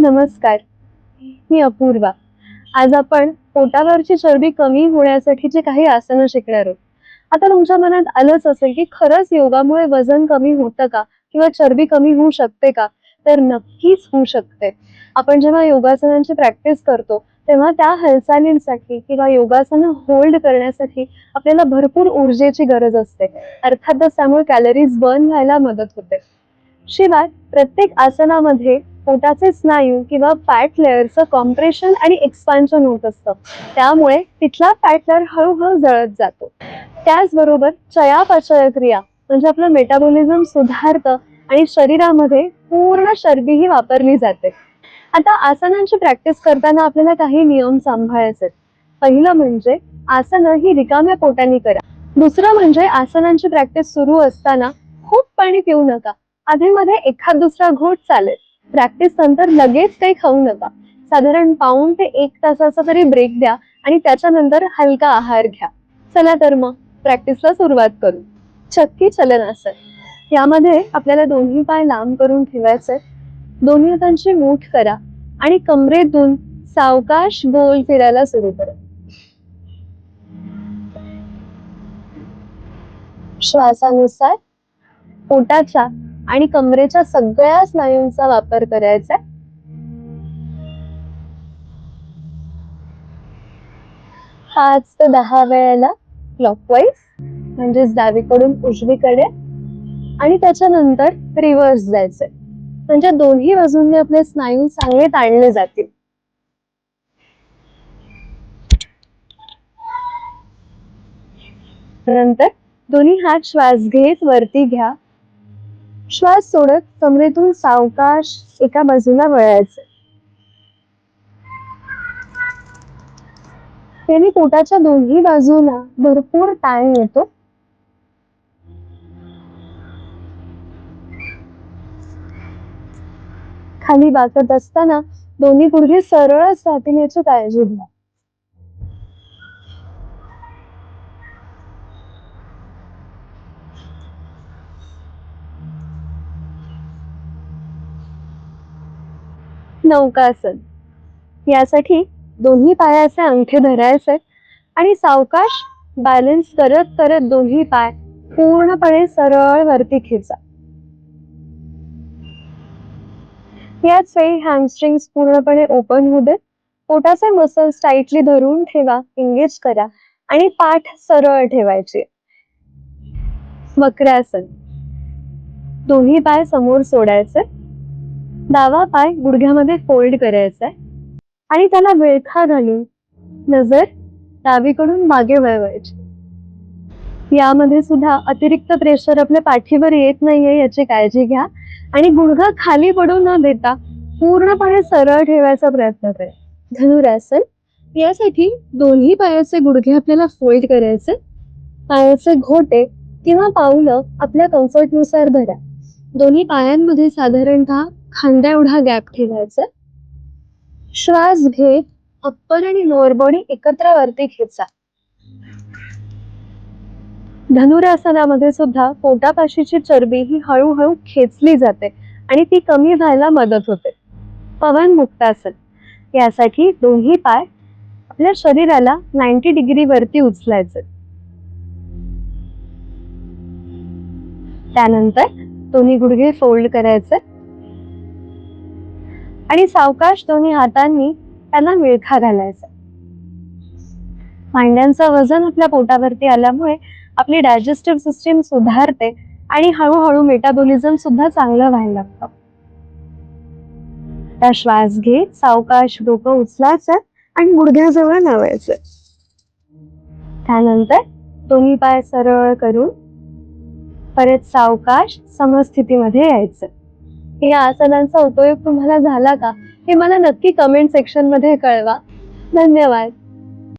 नमस्कार. मी अपूर्वा. आज आपण पोटावरची चरबी कमी होण्यासाठीची काही आसनं शिकणार आहोत. आता तुमच्या मनात आलंच असेल की खरंच योगामुळे वजन कमी होतं का किंवा चरबी कमी होऊ शकते का? तर नक्कीच होऊ शकते. आपण जेव्हा योगासनांची प्रॅक्टिस करतो तेव्हा त्या हालचालींसाठी किंवा योगासनं होल्ड करण्यासाठी आपल्याला भरपूर ऊर्जेची गरज असते. अर्थातच त्यामुळे कॅलरीज बर्न व्हायला मदत होते. शिवाय प्रत्येक आसनामध्ये पोटाचे स्नायू किंवा फॅट लेअरचं कॉम्प्रेशन आणि एक्सपान्शन होत असतं. त्यामुळे तिथला फॅट लेअर हळूहळू जळत जातो. त्याचबरोबर चयापचय क्रिया म्हणजे आपलं मेटाबॉलिझम सुधारतं आणि शरीरामध्ये पूर्ण चरबीही वापरली जाते. आता आसनांची प्रॅक्टिस करताना आपल्याला काही नियम सांभाळायचे पहिलं म्हणजे आसनं ही रिकाम्या पोटाने करा. दुसरं म्हणजे आसनांची प्रॅक्टिस सुरू असताना खूप पाणी पिऊ नका. आधीमध्ये एखाद दुसरा घोट चालेल. प्रॅक्टिस नंतर लगेच काही खाऊ नका. साधारण पाऊण ते एक तासाचा तरी ब्रेक द्या आणि त्याच्यानंतर हलका आहार घ्या. चला तर मग प्रॅक्टिसला सुरुवात करू. चक्की चलनासन यामध्ये आपल्याला दोन्ही पाय लांब करून ठेवायचे दोन्ही हातांची मूठ करा आणि कमरेतून सावकाश गोल फिरायला सुरू करा. श्वासानुसार पोटाच्या आणि कमरेच्या सगळ्या स्नायूंचा वापर करायचा आहे. पाच ते दहा वेळेला क्लॉकवाईज म्हणजेच डावीकडून उजवीकडे आणि त्याच्यानंतर रिव्हर्स जायचंय. म्हणजे दोन्ही बाजूंनी आपले स्नायू चांगले ताणले जातील. नंतर दोन्ही हात श्वास घेत वरती घ्या. श्वास सोडत कमरेतून सावकाश एका बाजूला वळायचे. त्याने पोटाच्या दोन्ही बाजूला भरपूर ताण येतो. खाली वाकत असताना दोन्ही गुडघे सरळच राहतील याची काळजी घ्या. नौकासन यासाठी दोन्ही पायाचे अंगठे धरायचे आणि सावकाश बॅलन्स करत करत दोन्ही पाय पूर्णपणे सरळ वरती खेचा. याच वेळी हॅमस्ट्रिंग्स पूर्णपणे ओपन होऊ देत पोटाचे मसल्स टाईटली धरून ठेवा एंगेज करा आणि पाठ सरळ ठेवायचे. वक्रासन दोन्ही पाय समोर सोडायचे. डावा पाय गुडघ्यामध्ये फोल्ड करायचा आहे. आणि त्याला विळखा घालून नजर डावीकडून मागे वळवायची. यामध्ये सुद्धा अतिरिक्त प्रेशर आपल्या पाठीवर येत नाहीये याची काळजी घ्या. आणि गुडघा खाली पडू न देता पूर्णपणे सरळ ठेवायचा प्रयत्न करा. धनुरासन यासाठी दोन्ही पायाचे गुडघे आपल्याला फोल्ड करायचे. पायाचे घोटे किंवा पावलं आपल्या कम्फर्टनुसार धरा. दोन्ही पायांमध्ये साधारणतः खांद्या एवढा गॅप ठेवायचा. श्वास घेत अप्पर आणि लोअर बॉडी एकत्र वरती खेचा धनुरासनामध्ये सुद्धा पोटापाशीची चरबी ही हळूहळू खेचली जाते आणि ती कमी व्हायला मदत होते. पवन मुक्तासन. यासाठी दोन्ही पाय आपल्या शरीराला नाईन्टी डिग्री वरती उचलायचे. त्यानंतर दोन्ही गुडघे फोल्ड करायचे. आणि सावकाश दोन्ही हातांनी त्यांना मिळखा घालायचा. मांड्यांचं वजन आपल्या पोटावरती आल्यामुळे आपली डायजेस्टिव्ह सिस्टीम सुधारते आणि हळूहळू मेटाबॉलिझम सुद्धा चांगलं व्हायला लागतं. त्या श्वास घेत सावकाश डोकं उचलायचं आणि गुडघ्याजवळ लावायचं. त्यानंतर दोन्ही पाय सरळ करून परत सावकाश समस्थितीमध्ये यायचं. या आसनांचा उपयोग तुम्हाला झाला का? हे मला नक्की कमेंट सेक्शनमध्ये कळवा. धन्यवाद.